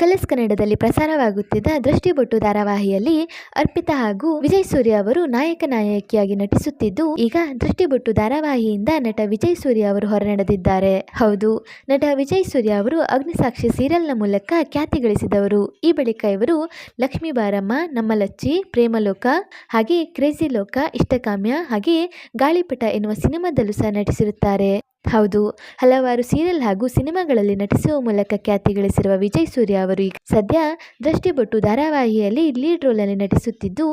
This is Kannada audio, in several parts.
ಕಲರ್ಸ್ ಕನ್ನಡದಲ್ಲಿ ಪ್ರಸಾರವಾಗುತ್ತಿದ್ದ ದೃಷ್ಟಿಬೊಟ್ಟು ಧಾರಾವಾಹಿಯಲ್ಲಿ ಅರ್ಪಿತಾ ಹಾಗೂ ವಿಜಯ್ ಸೂರ್ಯ ಅವರು ನಾಯಕ ನಾಯಕಿಯಾಗಿ ನಟಿಸುತ್ತಿದ್ದು, ಈಗ ದೃಷ್ಟಿಬೊಟ್ಟು ಧಾರಾವಾಹಿಯಿಂದ ನಟ ವಿಜಯ್ ಸೂರ್ಯ ಅವರು ಹೊರನಡೆದಿದ್ದಾರೆ. ಹೌದು, ನಟ ವಿಜಯ್ ಸೂರ್ಯ ಅವರು ಅಗ್ನಿಸಾಕ್ಷಿ ಸೀರಿಯಲ್ನ ಮೂಲಕ ಖ್ಯಾತಿ ಗಳಿಸಿದವರು. ಈ ಬಳಿಕ ಇವರು ಲಕ್ಷ್ಮೀ ಬಾರಮ್ಮ, ನಮ್ಮ ಲಚ್ಚಿ ಪ್ರೇಮಲೋಕ ಹಾಗೆ ಕ್ರೇಜಿ ಲೋಕ, ಇಷ್ಟಕಾಮ್ಯ, ಹಾಗೆ ಗಾಳಿಪಟ ಎನ್ನುವ ಸಿನಿಮಾದಲ್ಲೂ ಸಹ ನಟಿಸಿರುತ್ತಾರೆ. ಹೌದು, ಹಲವಾರು ಸೀರಿಯಲ್ ಹಾಗೂ ಸಿನಿಮಾಗಳಲ್ಲಿ ನಟಿಸುವ ಮೂಲಕ ಖ್ಯಾತಿ ಗಳಿಸಿರುವ ವಿಜಯ್ ಸೂರ್ಯ ಅವರು ಈಗ ಸದ್ಯ ದೃಷ್ಟಿಬೊಟ್ಟು ಧಾರಾವಾಹಿಯಲ್ಲಿ ಲೀಡ್ ರೋಲಲ್ಲಿ ನಟಿಸುತ್ತಿದ್ದು,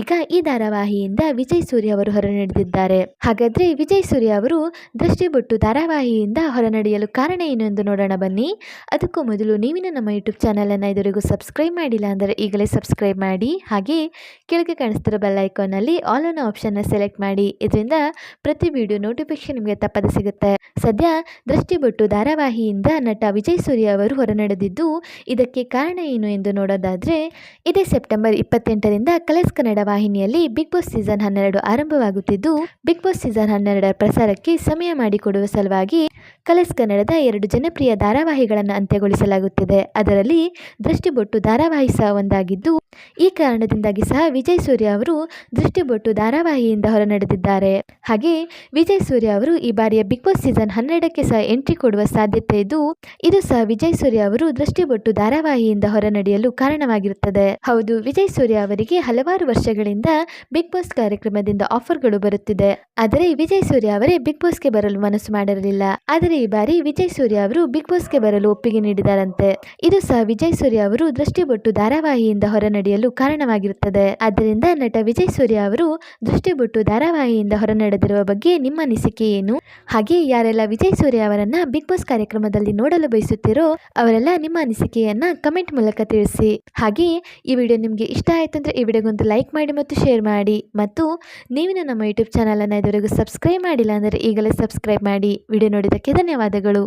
ಈಗ ಈ ಧಾರಾವಾಹಿಯಿಂದ ವಿಜಯ್ ಸೂರ್ಯ ಅವರು ಹೊರನಡೆದಿದ್ದಾರೆ ಹಾಗಾದ್ರೆ ವಿಜಯ್ ಸೂರ್ಯ ಅವರು ದೃಷ್ಟಿಬೊಟ್ಟು ಧಾರಾವಾಹಿಯಿಂದ ಹೊರನಡೆಯಲು ಕಾರಣ ಏನು ಎಂದು ನೋಡೋಣ ಬನ್ನಿ. ಅದಕ್ಕೂ ಮೊದಲು ನೀವಿನ ನಮ್ಮ ಯೂಟ್ಯೂಬ್ ಚಾನಲನ್ನು ಇದುವರೆಗೂ ಸಬ್ಸ್ಕ್ರೈಬ್ ಮಾಡಿಲ್ಲ ಅಂದರೆ ಈಗಲೇ ಸಬ್ಸ್ಕ್ರೈಬ್ ಮಾಡಿ. ಹಾಗೆ ಕೆಳಗೆ ಕಾಣಿಸ್ತಿರೋ ಬೆಲ್ ಐಕಾನಲ್ಲಿ ಆಲ್ ಅನ್ನೋ ಆಪ್ಷನ್ನ ಸೆಲೆಕ್ಟ್ ಮಾಡಿ. ಇದರಿಂದ ಪ್ರತಿ ವಿಡಿಯೋ ನೋಟಿಫಿಕೇಶನ್ ನಿಮಗೆ ತಪ್ಪದೆ ಸಿಗುತ್ತೆ. ಸದ್ಯ ದೃಷ್ಟಿಬೊಟ್ಟು ಧಾರಾವಾಹಿಯಿಂದ ನಟ ವಿಜಯ್ ಸೂರ್ಯ ಅವರು ಹೊರನಡೆದಿದ್ದು ಇದಕ್ಕೆ ಕಾರಣ ಏನು ಎಂದು ನೋಡೋದಾದರೆ, ಇದೇ ಸೆಪ್ಟೆಂಬರ್ ಇಪ್ಪತ್ತೆಂಟರಿಂದ ಕಲರ್ಸ್ ಕನ್ನಡ ವಾಹಿನಿಯಲ್ಲಿ ಬಿಗ್ ಬಾಸ್ ಸೀಸನ್ ಹನ್ನೆರಡು ಆರಂಭವಾಗುತ್ತಿದ್ದು, ಬಿಗ್ ಬಾಸ್ ಸೀಸನ್ ಹನ್ನೆರಡರ ಪ್ರಸಾರಕ್ಕೆ ಸಮಯ ಮಾಡಿಕೊಡುವ ಸಲುವಾಗಿ ಕಲರ್ಸ್ ಕನ್ನಡದ ಎರಡು ಜನಪ್ರಿಯ ಧಾರಾವಾಹಿಗಳನ್ನು ಅಂತ್ಯಗೊಳಿಸಲಾಗುತ್ತಿದೆ. ಅದರಲ್ಲಿ ದೃಷ್ಟಿಬೊಟ್ಟು ಧಾರಾವಾಹಿ ಸಹ ಒಂದಾಗಿದ್ದು, ಈ ಕಾರಣದಿಂದಾಗಿ ಸಹ ವಿಜಯ್ ಸೂರ್ಯ ಅವರು ದೃಷ್ಟಿಬೊಟ್ಟು ಧಾರಾವಾಹಿಯಿಂದ ಹೊರನಡೆದಿದ್ದಾರೆ. ಹಾಗೆ ವಿಜಯ್ ಸೂರ್ಯ ಅವರು ಈ ಬಾರಿಯ ಬಿಗ್ ಬಾಸ್ ಸೀಸನ್ ಹನ್ನೆರಡಕ್ಕೆ ಸಹ ಎಂಟ್ರಿ ಕೊಡುವ ಸಾಧ್ಯತೆ ಇದ್ದು, ಇದು ಸಹ ವಿಜಯ್ ಸೂರ್ಯ ಅವರು ದೃಷ್ಟಿಬೊಟ್ಟು ಧಾರಾವಾಹಿಯಿಂದ ಹೊರನಡೆಯಲು ಕಾರಣವಾಗಿರುತ್ತದೆ. ಹೌದು, ವಿಜಯ್ ಸೂರ್ಯ ಅವರಿಗೆ ಹಲವಾರು ವರ್ಷಗಳಿಂದ ಬಿಗ್ ಬಾಸ್ ಕಾರ್ಯಕ್ರಮದಿಂದ ಆಫರ್ಗಳು ಬರುತ್ತಿದೆ. ಆದರೆ ವಿಜಯ್ ಸೂರ್ಯ ಅವರೇ ಬಿಗ್ ಬಾಸ್ಗೆ ಬರಲು ಮನಸ್ಸು ಮಾಡಿರಲಿಲ್ಲ. ಆದರೆ ಈ ಬಾರಿ ವಿಜಯ್ ಸೂರ್ಯ ಅವರು ಬಿಗ್ ಬಾಸ್ಗೆ ಬರಲು ಒಪ್ಪಿಗೆ ನೀಡಿದಾರಂತೆ ಇದು ಸಹ ವಿಜಯ್ ಸೂರ್ಯ ಅವರು ದೃಷ್ಟಿಬೊಟ್ಟು ಧಾರಾವಾಹಿಯಿಂದ ಹೊರನಡೆಯಲು ಕಾರಣವಾಗಿರುತ್ತದೆ. ಆದ್ದರಿಂದ ನಟ ವಿಜಯ್ ಸೂರ್ಯ ಅವರು ದೃಷ್ಟಿಬೊಟ್ಟು ಧಾರಾವಾಹಿಯಿಂದ ಹೊರನಡೆದಿರುವ ಬಗ್ಗೆ ನಿಮ್ಮ ಅನಿಸಿಕೆ ಏನು? ಹಾಗೆ ಯಾರೆಲ್ಲ ವಿಜಯ್ ಸೂರ್ಯ ಅವರನ್ನ ಬಿಗ್ ಬಾಸ್ ಕಾರ್ಯಕ್ರಮದಲ್ಲಿ ನೋಡಲು ಬಯಸುತ್ತೀರೋ ಅವರೆಲ್ಲ ನಿಮ್ಮ ಅನಿಸಿಕೆಯನ್ನ ಕಮೆಂಟ್ ಮೂಲಕ ತಿಳಿಸಿ. ಹಾಗೆಯೇ ಈ ವಿಡಿಯೋ ನಿಮಗೆ ಇಷ್ಟ ಆಯಿತು ಅಂದರೆ ಈ ವಿಡಿಯೋಗೊಂದು ಲೈಕ್ ಮಾಡಿ ಮತ್ತು ಶೇರ್ ಮಾಡಿ. ಮತ್ತು ನೀವಿನ ನಮ್ಮ ಯೂಟ್ಯೂಬ್ ಚಾನಲನ್ನು ಇದುವರೆಗೂ ಸಬ್ಸ್ಕ್ರೈಬ್ ಮಾಡಿಲ್ಲ ಅಂದರೆ ಈಗಲೇ ಸಬ್ಸ್ಕ್ರೈಬ್ ಮಾಡಿ. ವಿಡಿಯೋ ನೋಡಿದ್ದಕ್ಕೆ ಧನ್ಯವಾದಗಳು.